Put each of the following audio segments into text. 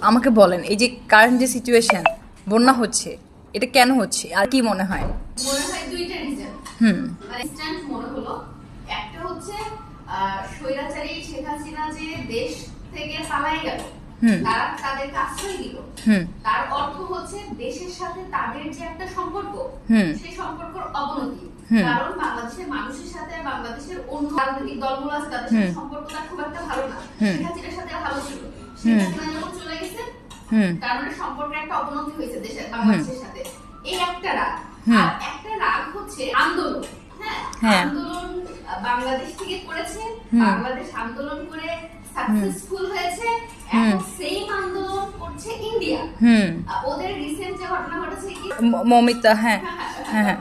আমাকে বলেন এই যে কারেন্ট যে সিচুয়েশন বন্যা হচ্ছে এটা কেন হচ্ছে আর কি মনে হয় মনে হয় দুইটা রিজন হুম মানে ইনস্ট্যান্ট মনে হলো একটা হচ্ছে স্বৈরাচারী শেখ হাসিনা যে দেশ থেকে পালায় গেল হুম। তারা তাদেরকে আশ্রয় দিল হুম তার অর্থ হচ্ছে দেশের সাথে তাদের যে একটা সম্পর্ক হুম। সেই সম্পর্কের অবনতি। কারণ বাংলাদেশের মানুষের সাথে বাংলাদেশের অন্য রাজনৈতিক দলগুলো আছে তাদের সাথে। সম্পর্কটা খুব একটা ভালো না। শেখ হাসিনার সাথে ভালো ছিল শেখ হুম। হাসিনা তার মানে সম্পর্কের একটা অবনতি হয়েছে দেশের বাংলাদেশের সাথে। এই একটা রাগ। আর একটা রাগ হচ্ছে আন্দোলন হ্যাঁ? হ্যাঁ। আন্দোলন বাংলাদেশ থেকে করেছে। বাংলাদেশ আন্দোলন করে সাকসেসফুল হয়েছে আন্দোলন করছে ইন্ডিয়া হুম। ওদের রিসেন্ট যে ঘটনা ঘটেছে কি? মমিতা হ্যাঁ। হ্যাঁ, হ্যাঁ, হ্যাঁ।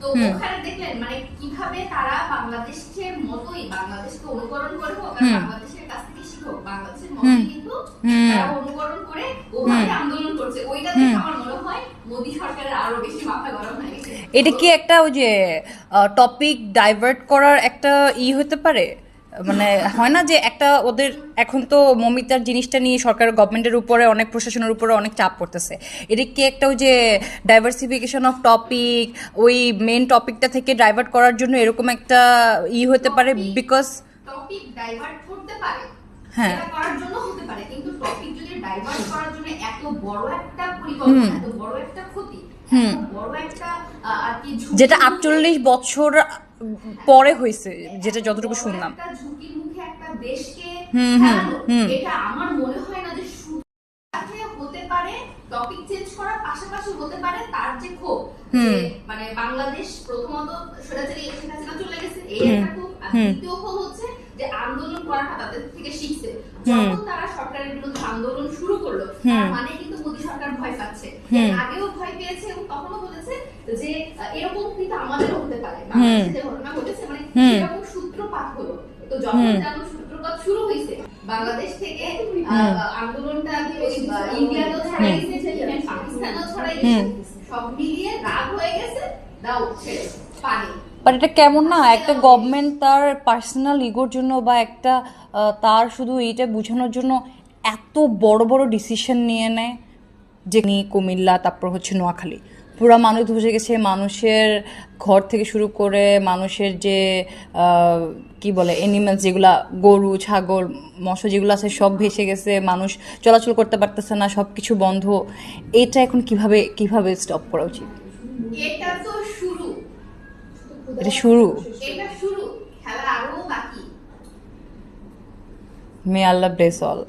তো ওখানে দেখলেন মানে কীভাবে তারা বাংলাদেশের মতোই বাংলাদেশকে অনুকরণ করে হোক আমার মনে হয় মোদী সরকারের আরও বেশি মাথা গরম হয়ে গেছে। এটা কি একটা ওই যে টপিক ডাইভার্ট করার একটা ই হতে পারে? মানে হয় না যে একটা ওদের এখন তো মমিতার জিনিসটা নিয়ে সরকার গভর্নমেন্টের উপরে অনেক প্রশাসনের উপরে অনেক চাপ পড়তেছে। এটা কি একটা ওই যে ডাইভার্সিফিকেশন অফ টপিক ওই মেন টপিকটা থেকে ডাইভার্ট করার জন্য এরকম একটা ই হতে পারে? বিকজ টপিক ডাইভার্ট করতে পারে। হ্যাঁ। করার জন্য হতে পারে কিন্তু টপিক যদি ডাইভার্ট করার জন্য এত বড় একটা পরিকল্পনা হুম। এত বড় একটা ক্ষতি হুম। বড় একটা আর কি যেটা আটচল্লিশ বছর পরে হয়েছে যেটা যতটুকু শুনলাম ঝুঁকির মুখে একটা দেশকে হুম, হুম, হুম। এটা আমার মনে হয় না যে হতে পারে টপিক চেঞ্জ করার পাশাপাশি হতে পারে তার যে ক্ষোভ। মানে বাংলাদেশ প্রথমত হাসিনা চলে গেছে এই একটা ক্ষোভ দ্বিতীয় ক্ষোভ করাটা তাদের থেকে শিখছে। যখন তারা সরকারের বিরুদ্ধে আন্দোলন শুরু করল মানে কিন্তু মোদী সরকার ভয় পাচ্ছে। আগেও ভয় পেয়েছে এবং তখনও বলেছে যে এরকম কিন্তু আমাদেরও হতে পারে। ঘটনা ঘটেছে মানে হুম। সেরকম সূত্রপাত হলো। তো যখন সূত্রপাত শুরু হয়েছে বাংলাদেশ থেকে আন্দোলনটা ইন্ডিয়াতেও ছড়াই গেছে পাকিস্তানেও ছড়াই গেছে সব মিলিয়ে রাগ হয়ে গেছে দাও শেষ পানি বাট এটা কেমন না? একটা গভর্নমেন্ট তার পার্সোনাল ইগোর জন্য বা একটা তার শুধু এইটা বোঝানোর জন্য এত বড় বড় ডিসিশন নিয়ে নেয় যে নিয়ে কুমিল্লা, তারপর হচ্ছে নোয়াখালী। পুরা মানুষ ধসে গেছে, মানুষের ঘর থেকে শুরু করে মানুষের যে কি বলে এনিম্যালস যেগুলা, গরু, ছাগল, মৎস্য যেগুলো আছে সব ভেসে গেছে, মানুষ চলাচল করতে পারতেছে না সব কিছু বন্ধ। এটা এখন কীভাবে কীভাবে স্টপ করা উচিত? এটা তো এটা শুরু। এটা শুরু। খেলা আরও বাকি। মে আল্লাহ ব্লেস অল